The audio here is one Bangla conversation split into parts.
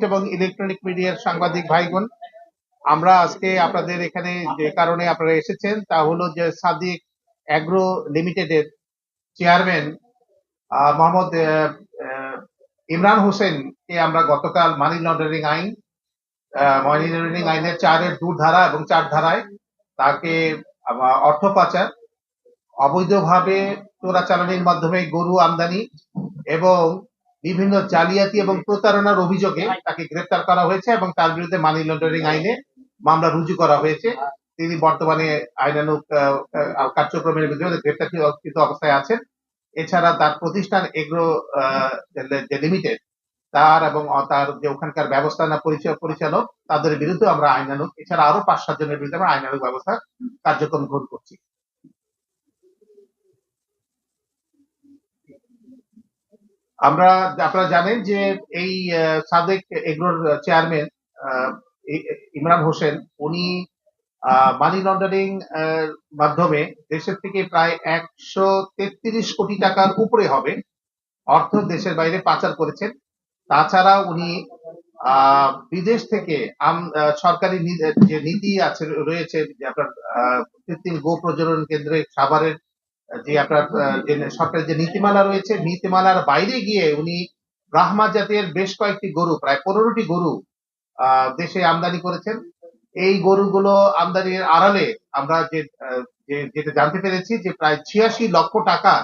প্রিন্ট এবং ইলেকট্রনিক মিডিয়ার সাংবাদিক ভাই বোন আমরা আজকে আপনাদের এখানে যে কারণে আপনারা এসেছেন তা হলো যে সাদিক অ্যাগ্রো লিমিটেডের চেয়ারম্যান মোহাম্মদ ইমরান হোসেন কে আমরা গতকাল মানি লন্ডারিং আইন মানি লন্ডারিং আইনের চারের ধারা এবং চার ধারায় তাকে অর্থ পাচার, অবৈধভাবে চোরাচালানির মাধ্যমে গরু আমদানি এবং বিভিন্ন জালিয়াতি এবং প্রতারণার অভিযোগে তাকে গ্রেপ্তার করা হয়েছে এবং তার বিরুদ্ধে মানি লন্ডারিং আইনে মামলা রুজু করা হয়েছে। তিনি বর্তমানে আহ, কার্যক্রমের বিরুদ্ধে গ্রেপ্তারকৃত অবস্থায় আছেন। এছাড়া তার প্রতিষ্ঠান এগ্রো যে লিমিটেড তার এবং তার যে ওখানকার ব্যবস্থাপনা পরিচয় পরিচালক তাদের বিরুদ্ধে আমরা আইনানুগ এছাড়া আরও পাঁচ সাত জনের বিরুদ্ধে আমরা আইনানুগ ব্যবস্থা কার্যক্রম গ্রহণ করছি। আমরা, আপনারা জানেন যে এই সাদেক এগ্রোর চেয়ারম্যান ইমরান হোসেন, উনি মানি লন্ডারিং মাধ্যমে দেশের থেকে প্রায় একশো তেত্রিশ কোটি টাকার উপরে হবে, অর্থ দেশের বাইরে পাচার করেছেন। তাছাড়া উনি বিদেশ থেকে সরকারি যে নীতি আছে, রয়েছে আপনার কৃত্রিম গো প্রজনন কেন্দ্রে খাবারের যে আপনার যে সরকারের যে নীতিমালা রয়েছে, নীতিমালার বাইরে গিয়ে উনি ব্রাহ্মা জাতের বেশ কয়েকটি গরু, প্রায় পনেরোটি গরু দেশে আমদানি করেছেন। এই গরুগুলো আমদানির আড়ালে আমরা যে যেটা জানতে পেরেছি যে প্রায় ছিয়াশি লক্ষ টাকা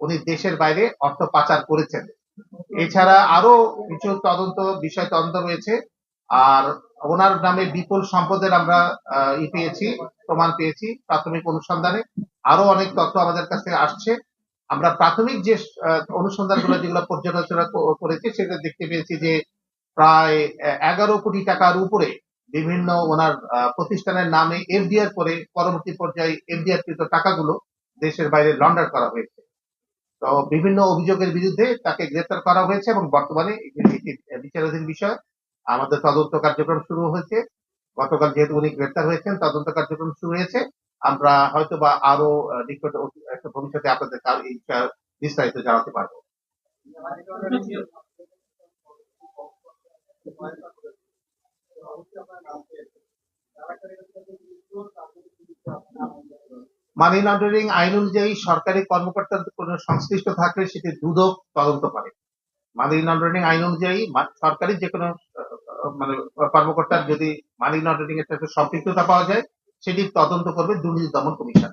উনি দেশের বাইরে অর্থ পাচার করেছেন। এছাড়া আরও কিছু তদন্ত, বিষয় তদন্ত রয়েছে। আর ওনার নামে বিপুল সম্পদের আমরা ই পেয়েছি, প্রমাণ পেয়েছি প্রাথমিক অনুসন্ধানে। আরও অনেক তথ্য আমাদের কাছে আসছে। আমরা প্রাথমিক যে অনুসন্ধানগুলো যেগুলো পর্যালোচনা করেছি, সেটা দেখতে পেয়েছি যে প্রায় এগারো কোটি টাকার উপরে বিভিন্ন ওনার প্রতিষ্ঠানের নামে এফডিআর করে পরবর্তী পর্যায়ে এফডিআর কৃত টাকাগুলো দেশের বাইরে লন্ডার করা হয়েছে। তো বিভিন্ন অভিযোগের বিরুদ্ধে তাকে গ্রেপ্তার করা হয়েছে এবং বর্তমানে বিচারাধীন বিষয়। আমাদের তদন্ত কার্যক্রম শুরু হয়েছে। গতকাল যেহেতু উনি গ্রেপ্তার হয়েছেন, তদন্ত কার্যক্রম শুরু হয়েছে। আমরা হয়তো বা আরও নিকট একটা ভবিষ্যতে আপনাদের এই বিস্তারিত জানাতে পারব। মানি লন্ডারিং আইন অনুযায়ী সরকারি কর্মকর্তার কোনো সংশ্লিষ্ট থাকলে সেটি দুদক তদন্ত করে। মানি লন্ডারিং আইন অনুযায়ী সরকারি যে কোনো মানে কর্মকর্তার যদি মানি লন্ডারিং এর সাথে সম্পৃক্ততা পাওয়া যায় সেটি তদন্ত করবে দুর্নীতি দমন কমিশন।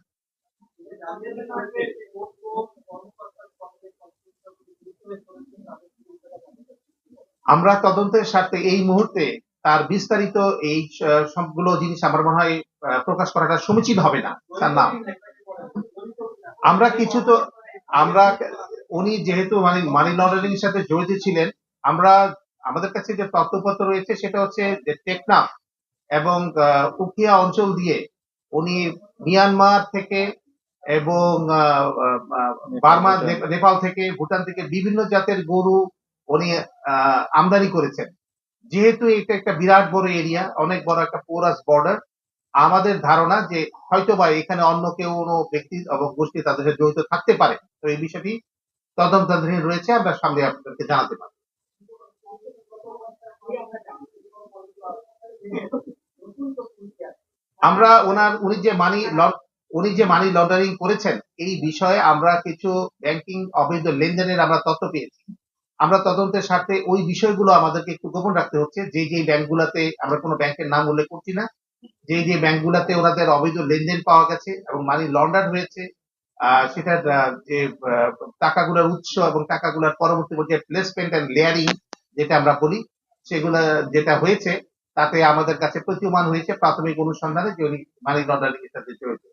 আমরা তদন্তের স্বার্থে এই মুহূর্তে তার বিস্তারিত এই সবগুলো জিনিস আমার মনে হয় প্রকাশ করাটা সমীচীন হবে না, তার নাম। আমরা কিছু তো, আমরা উনি যেহেতু মানে মানি লন্ডারিং এর সাথে জড়িত ছিলেন, আমরা আমাদের কাছে যে তথ্যপত্র রয়েছে সেটা হচ্ছে যে টেকনাফ এবং উখিয়া অঞ্চল দিয়ে উনি মিয়ানমার থেকে এবং বার্মা নেপাল থেকে। ভুটান থেকে বিভিন্ন জাতের গরু উনি আমদানি করেছেন। যেহেতু এটা একটা বিরাট বড় এরিয়া অনেক বড় একটা পোরাস বর্ডার আমাদের ধারণা যে হয়তোবা এখানে অন্য কেউ কোনো ব্যক্তি এবং গোষ্ঠী তাদের সাথে জড়িত থাকতে পারে। তো এই বিষয়টি তদন্তাধীন রয়েছে আমরা সামনে আপনাদেরকে জানাতে পারি আমরা ওনার, উনি যে মানি উনি যে মানি লন্ডারিং করেছেন, এই বিষয়ে আমরা কিছু ব্যাংকিং অবৈধ লেনদেনের আমরা তথ্য পেয়েছি। আমরা তদন্তের সাথে ওই বিষয়গুলো আমাদেরকে একটু গোপন রাখতে হচ্ছে। যে যে ব্যাংকগুলোতে আমরা কোনো ব্যাংকের নাম উল্লেখ করছি না, যে যে ব্যাংকগুলোতে ওনাদের অবৈধ লেনদেন পাওয়া গেছে এবং মানি লন্ডার হয়েছে সেটার যে টাকাগুলোর উৎস এবং টাকাগুলোর পরবর্তী পর্যায়ে প্লেসমেন্ট অ্যান্ড লেয়ারিং যেটা আমরা বলি, সেগুলা যেটা হয়েছে তাতে আমাদের কাছে প্রতীয়মান হয়েছে প্রাথমিক অনুসন্ধানে যে উনি মানি লন্ডারিং এর সাথে জড়িত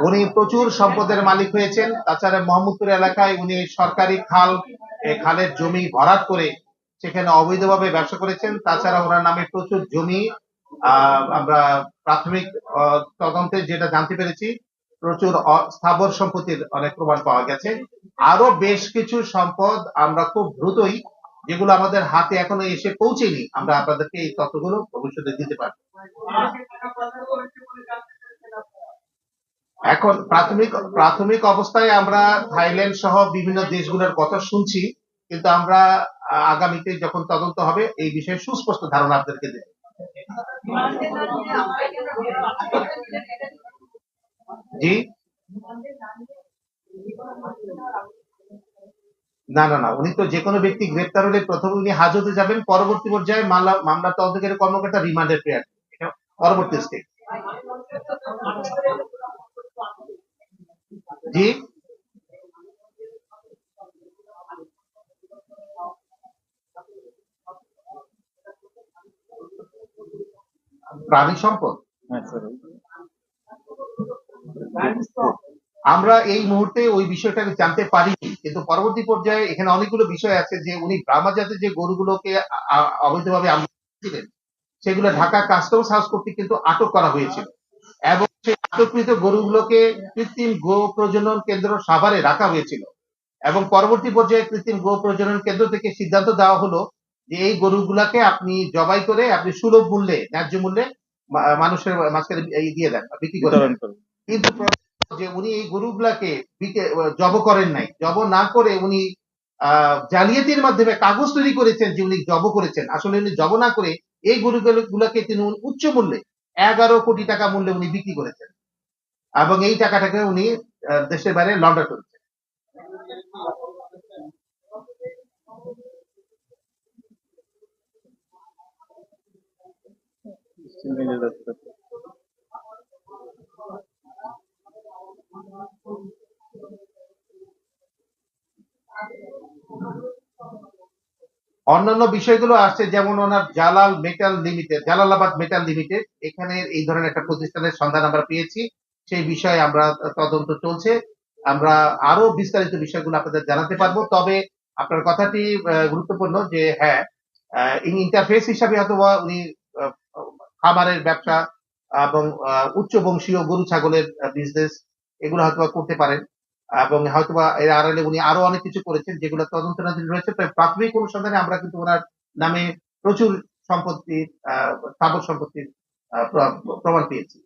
উনি প্রচুর সম্পদের মালিক হয়েছেন। তাছাড়া মোহাম্মদপুর এলাকায় উনি সরকারি খাল খালের জমি ভরাট করে সেখানে অবৈধভাবে ব্যবসা করেছেন। তাছাড়া ওনার নামে প্রচুর জমি আহ, আমরা প্রাথমিক তদন্তে যেটা জানতে পেরেছি প্রচুর স্থাবর সম্পত্তির অনেক প্রমাণ পাওয়া গেছে। আরও বেশ কিছু সম্পদ আমরা খুব দ্রুতই, যেগুলো আমাদের হাতে এখনও এসে পৌঁছেনি, আমরা আপনাদেরকে এই তথ্যগুলো ভবিষ্যতে দিতে পারব। এখন প্রাথমিক প্রাথমিক অবস্থায় আমরা থাইল্যান্ড সহ বিভিন্ন দেশগুলোর কথা শুনছি, কিন্তু আমরা আগামীতে যখন তদন্ত হবে, এই বিষয়ে সুস্পষ্ট ধারণা আপনাদেরকে দেব। জি? না না না, উনি তো যে কোনো ব্যক্তি গ্রেপ্তার হলে প্রথমে উনি হাজতে যাবেন, পরবর্তী পর্যায়ে মামলা মামলা তদন্তকারী কর্মকর্তা রিমান্ডের প্রেয়ার পরবর্তী স্টেপ জি? প্রাণী সম্পদ? হ্যাঁ স্যার। আমরা এই মুহূর্তে ওই বিষয়টা জানতে পারিনি, কিন্তু পরবর্তী পর্যায়ে এখানে অনেকগুলো বিষয় আছে যে উনি ব্রাহ্মা জাতের যে গরুগুলোকে অবৈধভাবে আমদানি সেগুলো ঢাকা কাস্টমস হাউস কর্তৃক কিন্তু আটক করা হয়েছিল। এবং সেই আটককৃত গরুগুলোকে কৃত্রিম গো প্রজনন কেন্দ্র সাভারে রাখা হয়েছিল। এবং পরবর্তী পর্যায়ে কৃত্রিম গো প্রজনন কেন্দ্র থেকে সিদ্ধান্ত দেওয়া হলো যে এই গরুগুলাকে আপনি জবাই করে আপনি সুলভ মূল্যে, ন্যায্য মূল্যে মানুষের মাঝখানে দিয়ে দেন বিক্রি করুন। কিন্তু যে উনি এই গরুগুলাকে জব করেন নাই। জব না করে উনি জালিয়াতির মাধ্যমে কাগজ তৈরি করেছেন যে উনি জব করেছেন। আসলে উনি জব না করে এই গরুগুলোকে তিনি উচ্চ মূল্যে, এগারো কোটি টাকা মূল্যে উনি বিক্রি করেছেন। এবং এই টাকাটাকে উনি দেশের বাইরে লন্ডার করেছেন। অন্যান্য বিষয়গুলো আসছে যেমন ওনার Jalal metal limited Jalalabad metal limited এখানে এই ধরনের একটা প্রতিষ্ঠানের সন্ধান আমরা পেয়েছি। সেই বিষয়ে আমরা তদন্ত চলছে। আমরা আরও বিস্তারিত বিষয়গুলো আপনাদের জানাতে পারব। তবে আপনার কথাটি গুরুত্বপূর্ণ যে হ্যাঁ ইন্টারফেস হিসাবে অথবা উনি আহ, খামারের ব্যবসা এবং উচ্চ বংশীয় গরু ছাগলের বিজনেস এগুলো হয়তো করতে পারেন। এবং হয়তোবা এর আড়ালে উনি আরও অনেক কিছু করেছেন যেগুলো তদন্তনাধীন রয়েছে। তবে প্রাথমিক অনুসন্ধানে আমরা কিন্তু ওনার নামে প্রচুর সম্পত্তি আহ, স্থাবর সম্পত্তির প্রমাণ পেয়েছি?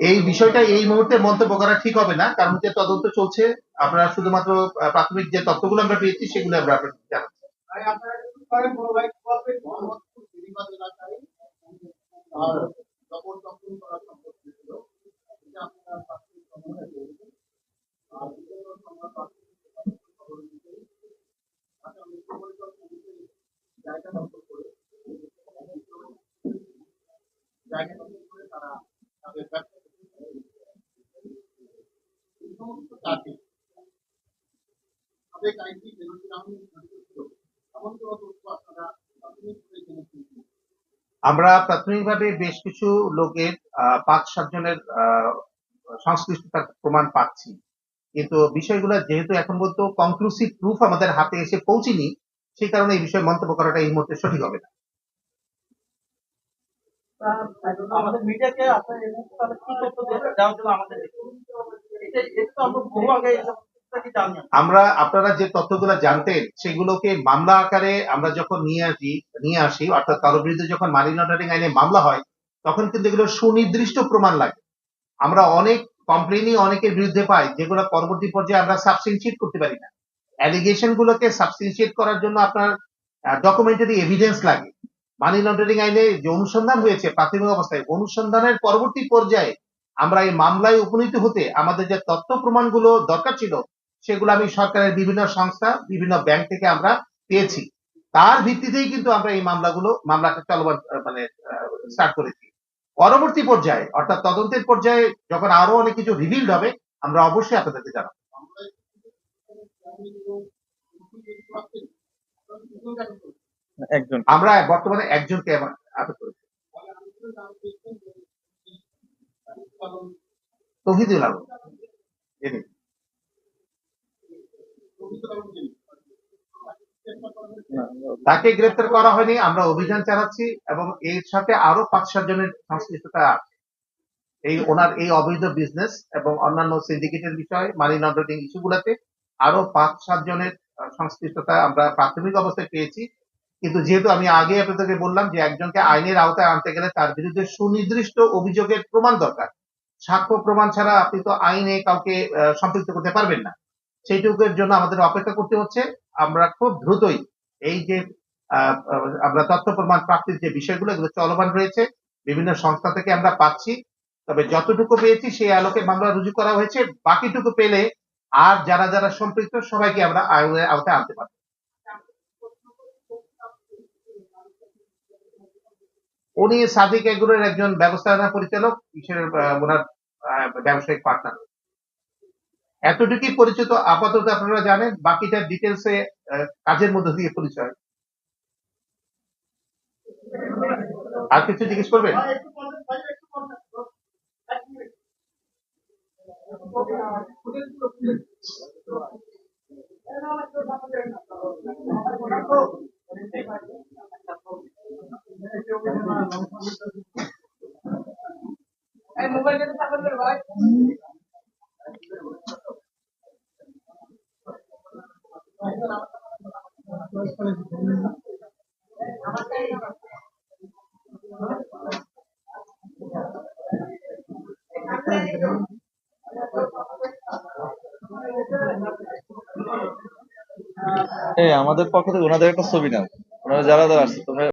এই বিষয়টা এই মুহূর্তে মন্তব্য করা ঠিক হবে না কারণ যে তদন্ত চলছে আমরা শুধুমাত্র প্রাথমিক যে তথ্যগুলো আমরা পেয়েছি সেগুলো আমরা আপনাদের জানাচ্ছি ভাই আপনারা কি করেন বড় ভাই কোঅপারেট মোহাম্মদপুর বেরিবাদ এলাকায় আর দখল দখল করা সম্পত্তি ছিল এটা আপনারা প্রাথমিক সমস্যা পেয়েছেন আর বিভিন্ন সংবাদ মাধ্যমে খবর দিতে আচ্ছা মুখ্য পরিকল্পনা জায়গা দখল করে জায়গা দখল করে তারা তাদের ব্যবসা করতে পারে। এই সমস্ত কাজে সাবেক আইনটি বেনজির আহমেদ জড়িত ছিল এমন কোনো তথ্য আপনারা প্রাথমিকভাবে জেনেছেন কি? আমরা প্রাথমিকভাবে বেশ কিছু লোকের পাঁচ সাতজনের সংশ্লিষ্টতার প্রমাণ পাচ্ছি। কিন্তু বিষয়গুলো যেহেতু এখন পর্যন্ত কনক্লুসিভ প্রুফ আমাদের হাতে এসে পৌঁছেনি, সেই কারণে এই বিষয়ে মন্তব্য করাটা এই মুহূর্তে সঠিক হবে না। আমাদের মিডিয়াকে আপনার কি তথ্য দেওয়ার জন্য আমাদের এটা আমরা বহু আগে। আমরা, আপনারা যে তথ্যগুলো জানতেন, সেগুলোকে মামলা আকারে আমরা যখন নিয়ে আসি নিয়ে আসি, অর্থাৎ কারোর বিরুদ্ধে যখন মানি লন্ডারিং আইনে মামলা হয়, তখন কিন্তু এগুলো সুনির্দিষ্ট প্রমাণ লাগে। আমরা অনেক কমপ্লেনই অনেকের বিরুদ্ধে পাই, যেগুলো পরবর্তী পর্যায়ে আমরা সাবস্টেন্সিয়েট করতে পারি না। অ্যালিগেশন গুলোকে সাবস্টেন্সিয়েট করার জন্য আপনার ডকুমেন্টারি এভিডেন্স লাগে। মানি লন্ডারিং আইনে যে অনুসন্ধান হয়েছে, প্রাথমিক অবস্থায়, অনুসন্ধানের পরবর্তী পর্যায়ে আমরা এই মামলায় উপনীত হতে আমাদের যে তথ্য প্রমাণগুলো দরকার ছিল সেগুলো আমি সরকারের বিভিন্ন সংস্থা বিভিন্ন ব্যাংক থেকে আমরা পেয়েছি। তার ভিত্তিতেই কিন্তু আমরা এই মামলাগুলো মামলাটা চলমান আহ, মানে স্টার্ট করেছি। পরবর্তী পর্যায়ে অর্থাৎ তদন্তের পর্যায়ে যখন আরও অনেক কিছু রিভিলড হবে আমরা অবশ্যই আপনাদেরকে জানাব। একজন। আমরা বর্তমানে একজনকে আটক করেছি। তহিদুল আলম। তাকে গ্রেপ্তার করা হয়নি, আমরা অভিযান চালাচ্ছি এবং এর সাথে আরও পাঁচ সাত জনের সংশ্লিষ্টতা আছে। এই ওনার এই অবৈধ বিজনেস এবং অন্যান্য সিন্ডিকেটের বিষয় মানি লন্ডারিং ইস্যুগুলোতে আরও পাঁচ সাত জনের সংশ্লিষ্টতা আমরা প্রাথমিক অবস্থায় পেয়েছি। কিন্তু যেহেতু আমি আগে আপনাদেরকে বললাম যে একজনকে আইনের আওতায় আনতে গেলে তার বিরুদ্ধে সুনির্দিষ্ট অভিযোগের প্রমাণ দরকার। সাক্ষ্য প্রমাণ ছাড়া আপনি তো আইনে কাউকে সম্পৃক্ত করতে পারবেন না। সেইটুকুর জন্য আমাদের অপেক্ষা করতে হচ্ছে। আমরা খুব দ্রুতই এই যে আমরা তথ্য প্রমাণ প্রাপ্তির যে বিষয়গুলো এগুলো চলমান রয়েছে বিভিন্ন সংস্থা থেকে আমরা পাচ্ছি। তবে যতটুকু পেয়েছি সেই আলোকে মামলা রুজু করা হয়েছে। বাকিটুকু পেলে আর যারা যারা সম্পৃক্ত সবাইকে আমরা আইনের আওতায় আনতে পারব। উনি সাদিক এগুলোর একজন ব্যবস্থাপনা পরিচালক আহ, ওনার ব্যবসায়িক পার্টনার। এতটুকুই পরিচিত, আপাতত আপনারা জানেন, বাকিটা ডিটেলসে কাজের মধ্যে দিয়ে পরিচয়। আর কিছু জিজ্ঞেস করবেন? আমাদের পক্ষ থেকে ওনাদের একটা ছবি নাও। ওনারা যারা যারা আসছে তোমরা